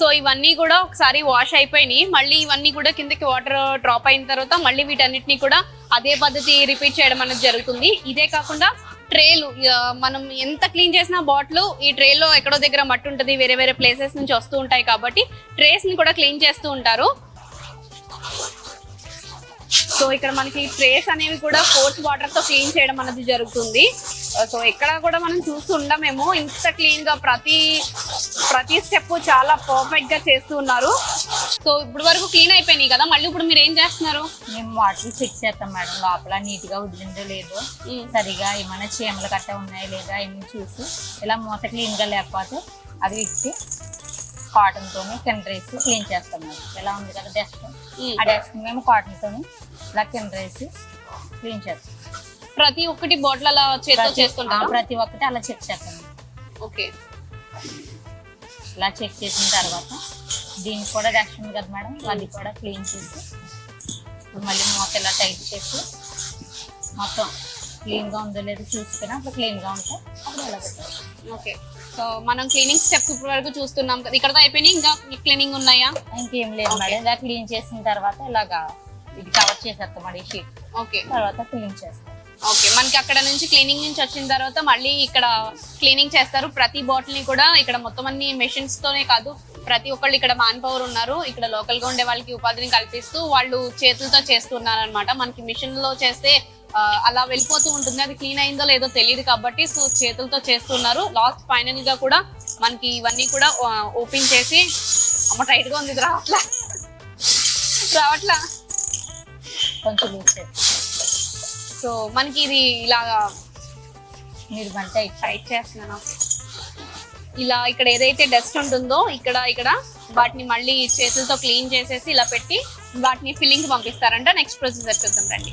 So ఇవన్నీ కూడా ఒకసారి వాష్ అయిపోయినాయి. మళ్ళీ ఇవన్నీ కూడా కిందకి వాటర్ డ్రాప్ అయిన తర్వాత మళ్ళీ వీటన్నిటిని కూడా అదే పద్ధతి రిపీట్ చేయడం అనేది జరుగుతుంది. ఇదే కాకుండా ట్రేలు మనం ఎంత క్లీన్ చేసినా బాటిల్ ఈ ట్రేలో ఎక్కడో దగ్గర మట్టి ఉంటుంది వేరే వేరే ప్లేసెస్ నుంచి వస్తూ ఉంటాయి కాబట్టి ట్రేస్ని కూడా క్లీన్ చేస్తూ ఉంటారు. సో ఇక్కడ మనకి ట్రేస్ అనేవి కూడా ఫోర్స్ వాటర్తో క్లీన్ చేయడం అనేది జరుగుతుంది. సో ఎక్కడ కూడా మనం చూస్తూ ఉండమేమో ఇంత క్లీన్గా ప్రతి ప్రతి స్టెప్ చాలా పర్ఫెక్ట్గా చేస్తూ ఉన్నారు. సో ఇప్పుడు వరకు క్లీన్ అయిపోయినాయి కదా మళ్ళీ ఇప్పుడు మీరు ఏం చేస్తున్నారు? మేము వాటర్ చెక్ చేస్తాం మేడం లోపల నీట్గా వదిలిందో లేదో. సరిగా ఏమైనా చీమలు కట్ట ఉన్నాయా లేదా ఇవన్నీ చూసి ఇలా మూత క్లీన్గా లేకపోతే అది ఇచ్చి కాటన్ తోని కింద వేసి క్లీన్ చేస్తాం మేడం ఇలా ఉంది కదా డస్ట్. ఆ డస్ట్ మేము కాటన్ తోని ఇలా కింద వేసి క్లీన్ చేస్తాం. ప్రతి ఒక్కటి బాటిల్ అలా చేతితో ప్రతి- ఒక్కటి అలా చెక్ చేస్తాం. ఓకే. ఇలా చెక్ చేసిన తర్వాత దీనికి కూడా డస్ట్ ఉంది కదా మేడం అది కూడా క్లీన్ చేసి మళ్ళీ మూత ఇలా టైట్ చేసి మొత్తం క్లీన్గా ఉందో లేదో చూసుకుని అప్పుడు క్లీన్గా ఉంటే అప్పుడు ఇలా పెట్టాలి? ఓకే సో మనం క్లీనింగ్ స్టెప్స్ ఇప్పుడు వరకు చూస్తున్నాం కదా. ఇక్కడ అయిపోయినాయి ఇంకా క్లీనింగ్ ఉన్నాయా? ఇంకేం లేదు మేడం. ఇలా క్లీన్ చేసిన తర్వాత ఇలాగా ఇది కవర్ చేసేస్తాం మరి షీట్ ఓకే తర్వాత క్లీన్ చేస్తాం. ఓకే మనకి అక్కడ నుంచి క్లీనింగ్ నుంచి వచ్చిన తర్వాత మళ్ళీ ఇక్కడ క్లీనింగ్ చేస్తారు. ప్రతి బాటిల్ని కూడా ఇక్కడ మొత్తం అన్ని మెషిన్స్ తోనే కాదు ప్రతి ఒక్కళ్ళు ఇక్కడ మ్యాన్ పవర్ ఉన్నారు. ఇక్కడ లోకల్గా ఉండే వాళ్ళకి ఉపాధిని కల్పిస్తూ వాళ్ళు చేతులతో చేస్తున్నారు అనమాట మనకి మిషన్లో చేస్తే అలా వెళ్ళిపోతూ ఉంటుంది. అది క్లీన్ అయిందో లేదో తెలియదు కాబట్టి సో చేతులతో చేస్తున్నారు. లాస్ట్ ఫైనల్గా కూడా మనకి ఇవన్నీ కూడా ఓపెన్ చేసి అమ్మ టైట్గా ఉంది రావట్లా? రావట్లా? కొంచెం సో మనకి ఇది ఇలాగా మీరు గంట టైట్ చేస్తున్నాను. ఇలా ఇక్కడ ఏదైతే డస్ట్ ఉంటుందో ఇక్కడ ఇక్కడ వాటిని మళ్ళీ చేతులతో క్లీన్ చేసేసి ఇలా పెట్టి వాటిని ఫిల్లింగ్ పంపిస్తారంట. నెక్స్ట్ ప్రొసీజర్ చూద్దాం రండి.